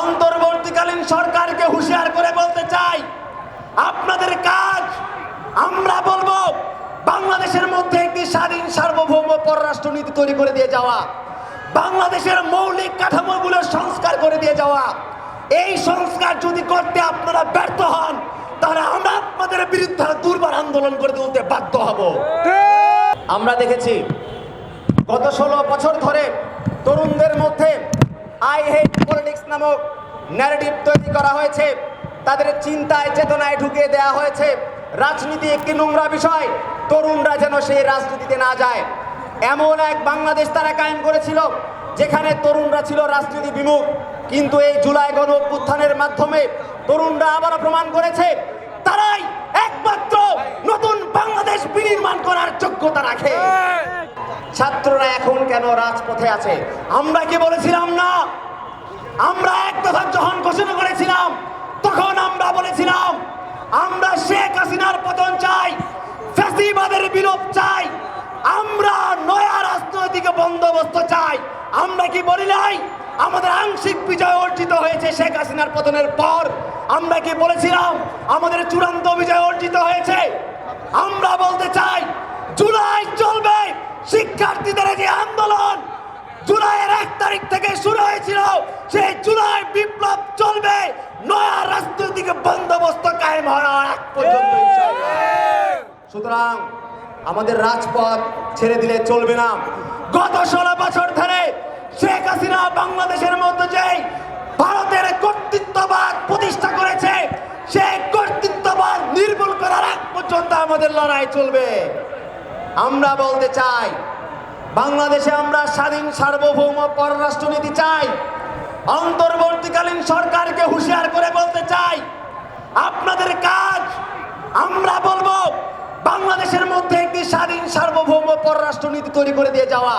অন্তর্বর্তীকালীন সরকারকে হুঁশিয়ার করে বলতে চাই আপনাদের কাজ আমরা বলব বাংলাদেশের মধ্যে একটি স্বাধীন সার্বভৌম পররাষ্ট্র নীতি তৈরি করে দিয়ে যাওয়া বাংলাদেশের মৌলিক কাঠামোগুলো সংস্কার করে দিয়ে যাওয়া। এই সংস্কার যদি করতে আপনারা ব্যর্থ হন তাহলে আমরা আপনাদের বিরুদ্ধে দুর্বার আন্দোলন করে তুলতে বাধ্য হব। আমরা দেখেছি গত ষোলো বছর ধরে তরুণদের মধ্যে আই হেট পলিটিক্স নামক ন্যারেটিভ তৈরি করা হয়েছে। তাদের চিন্তায়, চেতনায় ঢুকিয়ে দেওয়া হয়েছে। রাজনীতি একটি নোংরা বিষয়। তরুণরা যেন সেই রাজনীতিতে না যায়। এমন এক বাংলাদেশ তারা কায়েম করেছিল, যেখানে তরুণরা ছিল রাজনীতি বিমুখ। কিন্তু এই জুলাই গণ অভ্যুত্থানের মাধ্যমে তরুণরা আবারও প্রমাণ করেছে, তারাই একমাত্র নতুন বাংলাদেশ বিনির্মাণ করার যোগ্যতা রাখে। ছাত্ররা এখন কেন রাজপথে আছে? আমরা কি বলেছিলাম না? আমরা এক দফা যখন ঘোষণা করেছিলাম, তখন আমরা বলেছিলাম, আমরা শেখ হাসিনার পতন চাই, ফ্যাসিবাদের বিলোপ চাই, আমরা নয়া রাজনৈতিক বন্দোবস্ত চাই। আমরা কি বলি নাই? আমাদের আংশিক বিজয় অর্জিত হয়েছে শেখ হাসিনার পতনের পর। আমরা কি বলেছিলাম? আমাদের চূড়ান্ত বিজয় অর্জিত হয়েছে। আমরা বলতে চাই, জুলাই চলবে। শিক্ষার্থীদের যে আন্দোলন জুলাইয়ের এক তারিখ থেকে শুরু হয়েছিল, সেই জুলাই বিপ্লব চলবে, নয়া রাজনৈতিক বন্দোবস্ত কায়েম হওয়ার আগ পর্যন্ত সুতরাং আমাদের রাজপথ ছেড়ে দিলে চলবে না। গত ষোলো বছর ধরে শেখ হাসিনা বাংলাদেশের মধ্যে যে ভারতের কর্তৃত্ববাদ প্রতিষ্ঠা করেছে, সেই কর্তৃত্ববাদ নির্মূল করার এক পর্যন্ত আমাদের লড়াই চলবে। আমরা বলতে চাই, বাংলাদেশে আমরা স্বাধীন সার্বভৌম পররাষ্ট্রনীতি চাই। অন্তর্বর্তীকালীন সরকারকে হুঁশিয়ার করে বলতে চাই, আপনাদের কাজ, আমরা বলব, বাংলাদেশের মধ্যে একটি স্বাধীন সার্বভৌম পররাষ্ট্রনীতি তৈরি করে দিয়ে যাওয়া,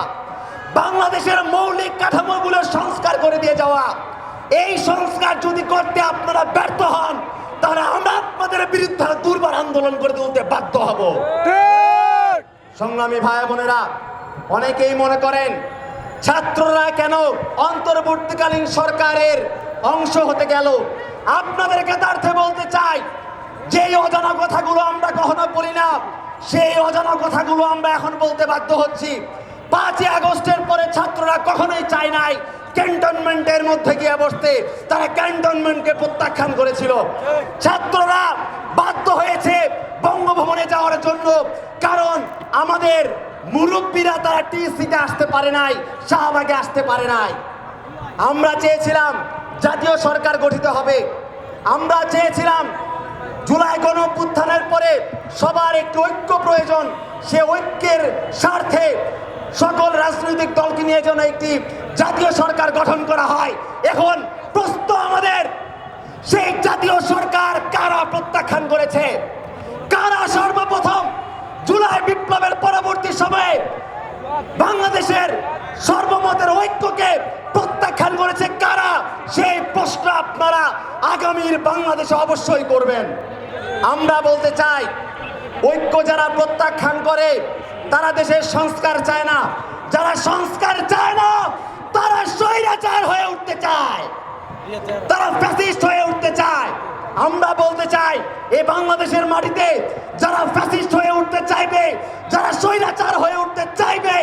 বাংলাদেশের মৌলিক কাঠামোগুলো সংস্কার করে দিয়ে যাওয়া। এই সংস্কার যদি করতে আপনারা ব্যর্থ হন, তাহলে আমরা আপনাদের বিরুদ্ধে দুর্বার আন্দোলন করে তুলতে বাধ্য হব। সংগ্রামী ভাই বোনেরা, অনেকেই মনে করেন ছাত্ররা কেন অন্তর্বর্তীকালীন সরকারের অংশ হতে গেল? আপনাদের তার্থে বলতে চাই, যেই অজানা কথাগুলো আমরা কখনো বলি না, সেই অজানা কথাগুলো আমরা এখন বলতে বাধ্য হচ্ছি। পাঁচই আগস্টের পরে ছাত্ররা কখনোই চায় নাই ক্যান্টনমেন্টের মধ্যে গিয়ে বসতে, তারা ক্যান্টনমেন্টকে প্রত্যাখ্যান করেছিল। ছাত্ররা বাধ্য হয়েছে বঙ্গভবনে যাওয়ার জন্য, কারণ আমাদের মুরব্বীরা তারা টিসিতে আসতে পারে নাই, শাহবাগে আসতে পারে নাই। আমরা চেয়েছিলাম জাতীয় সরকার গঠিত হবে। আমরা চেয়েছিলাম জুলাই গণ পরে সবার একটি ঐক্য প্রয়োজন। সে ঐক্যের স্বার্থে সকল রাজনৈতিক দলকে নিয়ে যেন একটি জাতীয় সরকার গঠন করা হয়। এখন প্রশ্ন আমাদের, সেই জাতীয় সরকার কারা প্রত্যাখ্যান করেছে? কারা সর্বপ্রথম জুলাই বিপ্লবের পরবর্তী সময়ে বাংলাদেশের সর্বমতের ঐক্যকে প্রত্যাখ্যান করেছে কারা? সেই প্রশ্ন আপনারা আগামীর বাংলাদেশে অবশ্যই করবেন। আমরা বলতে চাই, ঐক্য যারা প্রত্যাখ্যান করে, তারা দেশের সংস্কার চায় না। যারা সংস্কার চায় না, তারা স্বৈরাচার হয়ে উঠতে চায়। তারা ফ্যাসিস্ট হয়ে উঠতে চায়। আমরা বলতে চাই, এই বাংলাদেশের মাটিতে যারা ফ্যাসিস্ট হয়ে উঠতে চাইবে যারা স্বৈরাচার হয়ে উঠতে চাইবে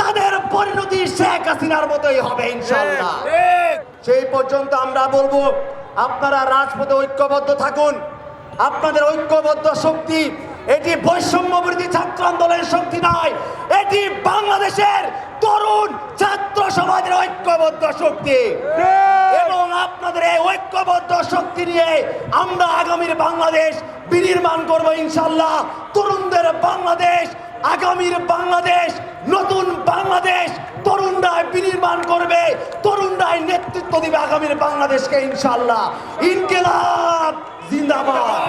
তাদের পরিণতি শেখ হাসিনার মতোই হবে ইনশাল্লাহ সেই পর্যন্ত আমরা বলব আপনারা রাজপথে ঐক্যবদ্ধ থাকুন। আপনাদের ঐক্যবদ্ধ শক্তি এটি বৈষম্য বিরোধী ছাত্র আন্দোলনের শক্তি নয় এটি বাংলাদেশের তরুণ ছাত্র সমাজের ঐক্যবদ্ধ শক্তি। এবং আপনাদের এই ঐক্যবদ্ধ শক্তি নিয়ে আমরা আগামীর বাংলাদেশ বিনির্মাণ করব ইনশাল্লাহ তরুণদের বাংলাদেশ আগামীর বাংলাদেশ নতুন বাংলাদেশ তরুণরাই বিনির্মাণ করবে তরুণরাই নেতৃত্ব দিবে আগামীর বাংলাদেশকে ইনশাল্লাহ ইনকিলাব জিন্দাবাদ।